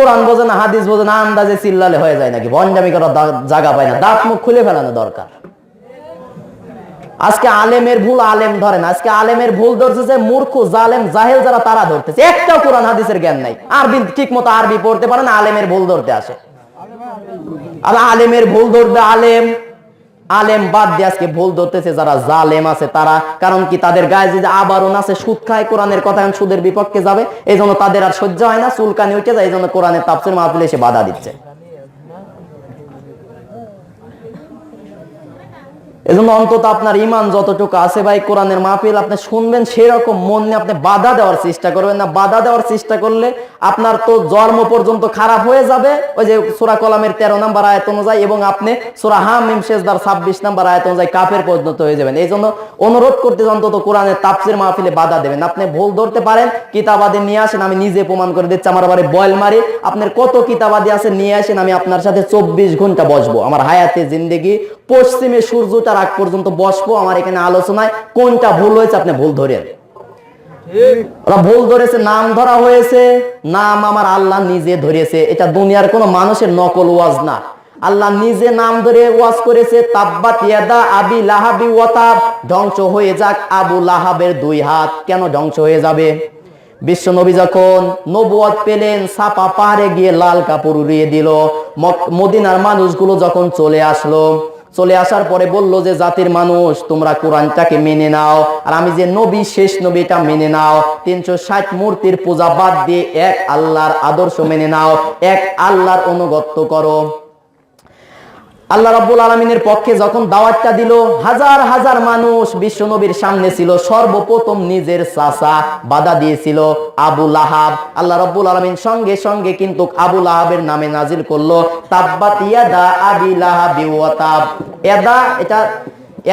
কোরআন বোঝে না, হাদিস বোঝে না, আন্দাজে চিল্লালে হয়ে যায় নাকি? বন্ডামি করার জায়গা পায় না। দাঁত মুখ খুলে ফেলানো দরকার। আজকে আলেমের ভুল আলেম ধরে না, আজকে আলেমের ভুল ধরছে যে মূর্খ, জালেম, জাহেল যারা, তারা ধরতেছে। একটাও কোরআন, হাদিসের জ্ঞান নাই। আরবি ঠিক মতো আরবি পড়তে পারে না, আলেমের ভুল ধরতে আসে। আর আলেমের ভুল ধরবে আলেম। আলেম বাদ দিয়ে আজকে ভুল ধরতেছে, যারা জালেম আছে তারা। কারণ কি তাদের গায়ে যে আবারও আছে সুদ খায়, কোরআনের কথা সুদের বিপক্ষে যাবে এই তাদের আর সহ্য হয় না, চুলকানি উঠে যায় এই জন্য কোরআনের তাপসের মাহফিলে এসে বাধা দিচ্ছে। এজন্য অন্তত আপনার ইমান যতটুকু আছে ভাই, কোরআনের মাহফিল আপনি শুনবেন সেরকম, মন নিয়ে আপনি বাধা দেওয়ার চেষ্টা করবেন না। বাধা দেওয়ার চেষ্টা করলে আপনার তো জন্ম পর্যন্ত খারাপ হয়ে যাবে। ওই যে সুরা কলামের তেরো নাম্বার আয়ত অনুযায়ী এবং আপনি সুরা হাম মিম শেষদার ছাব্বিশ নাম্বার আয়ত অনুযায়ী কাফের পর্যন্ত হয়ে যাবেন। এই জন্য অনুরোধ করতে অন্তত কোরআনের তাপসির মাহফিলে বাধা দেবেন। আপনি ভুল ধরতে পারেন, কিতাবাদি নিয়ে আসেন, আমি নিজে প্রমাণ করে দিচ্ছি, আমার বাড়ি বয়েল মারি আপনার কত কিতাবাদি আছে, নিয়ে আসেন, আমি আপনার সাথে চব্বিশ ঘণ্টা বসবো। আমার হায়াতে জিন্দেগি, পশ্চিমে সূর্যটার আগ পর্যন্ত বসবো, আমার এখানে আলোচনায় কোনটা ভুল হয়েছে আপনি ভুল ধরেন। ভুল ধরেছে, নাম ধরা হয়েছে, নাম আমার আল্লাহ নিজে ধরেছে। এটা দুনিয়ার মানুষের নকল ওয়াজ না। আল্লাহ নিজে নাম ধরে ওয়াজ করেছে আবি লাহাবি ধ্বংস হয়ে যাক আবু লাহাবের দুই হাত। কেন ধ্বংস হয়ে যাবে? বিশ্ব নবী যখন নবুয়াদ পেলেন, সাপা পাহাড়ে গিয়ে লাল কাপড় উড়িয়ে দিল। মদিনার মানুষগুলো যখন চলে আসলো চলে আসার পরে বলল যে, জাতির মানুষ, তোমরা কোরআনটাকে মেনে নাও। আর আমি যে নবী, শেষ নবীটা মেনে নাও। তিনশো ষাট মূর্তির পূজা বাদ দিয়ে এক আল্লাহর আদর্শ মেনে নাও। এক আল্লাহর অনুগত্য করো। আল্লাহ রাব্বুল আলমিনের পক্ষে যখন দাওয়াতটা দিল, হাজার হাজার মানুষ বিশ্ব নবীর সামনে ছিল, সর্বপ্রথম নিজের চাচা বাধা দিয়েছিল, আবু লাহাব। আল্লাহ রাব্বুল আলমিন সঙ্গে সঙ্গে কিন্তু আবু লাহাবের নামে নাজিল করল, তাব্বাত ইয়াদা আবি এটা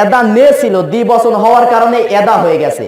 এদা নে ছিল দ্বিবচন হওয়ার কারণে এদা হয়ে গেছে।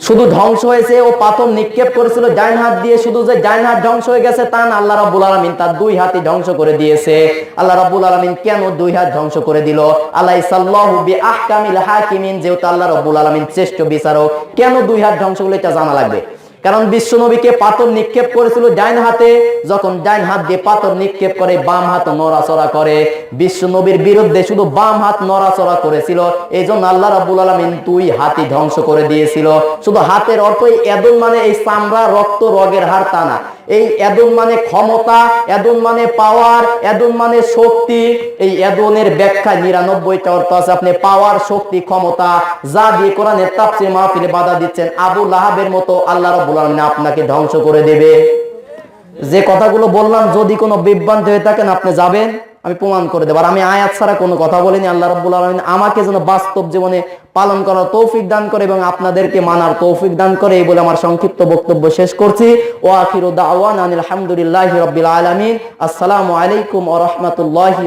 শুধু ধ্বংস হয়েছে, ও পাথর নিক্ষেপ করেছিল ডাইন হাত দিয়ে শুধু যে ডাইন হাত ধ্বংস হয়ে গেছে তা না, আল্লাহ রাব্বুল আলামিন তার দুই হাতই ধ্বংস করে দিয়েছে। আল্লাহ রাব্বুল আলামিন কেন দুই হাত ধ্বংস করে দিল? আল্লাহ সাল্লাহু বি আহকামিল হাকিমিন, যেহেতু আল্লাহ রাব্বুল আলামিন শ্রেষ্ঠ বিচারক, কেন দুই হাত ধ্বংস হলো এটা জানা লাগবে? কারণ বিশ্ব নবীকে পাথর নিক্ষেপ করেছিল ডাইন হাতে, যখন ডাইন হাত দিয়ে পাথর নিক্ষেপ করে, বাম হাত নড়াচড়া করে। বিশ্ব নবীর বিরুদ্ধে শুধু বাম হাত নড়াচড়া করেছিল এই জন্য আল্লাহ রাবুল আলমিন দুই হাতি ধ্বংস করে দিয়েছিল। শুধু হাতের অর্থই এদন মানে এই চামড়া, রক্ত, রগের হার তা না। এই এদন মানে ক্ষমতা, এদন মানে পাওয়ার, এদন মানে শক্তি। এই এদনের ব্যাখ্যা নিরানব্বইটা অর্থ আছে। আপনি পাওয়ার, শক্তি, ক্ষমতা, যা দিয়ে কোরআনের তাপসির মাহফিলে বাধা দিচ্ছেন। আবু লাহাবের মতো আল্লাহ রাব্বুল আপনাকে ধ্বংস করে দেবে। যে কথাগুলো বললাম, যদি কোনো বিভ্রান্তি হয়ে থাকেন আপনি যাবেন, আমি প্রমাণ করে দেবো। আর আমি আয়াত ছাড়া কোনো কথা বলিনি, আল্লাহ রাব্বুল আলামিন আমাকে যেন বাস্তব জীবনে পালন করার তৌফিক দান করে এবং আপনাদেরকে মানার তৌফিক দান করে এই বলে আমার সংক্ষিপ্ত বক্তব্য শেষ করছি। ও আখিরু দাওয়ান আনিল হামদুলিল্লাহি রাব্বিল আলামিন। আসসালামু আলাইকুম ওয়া রাহমাতুল্লাহি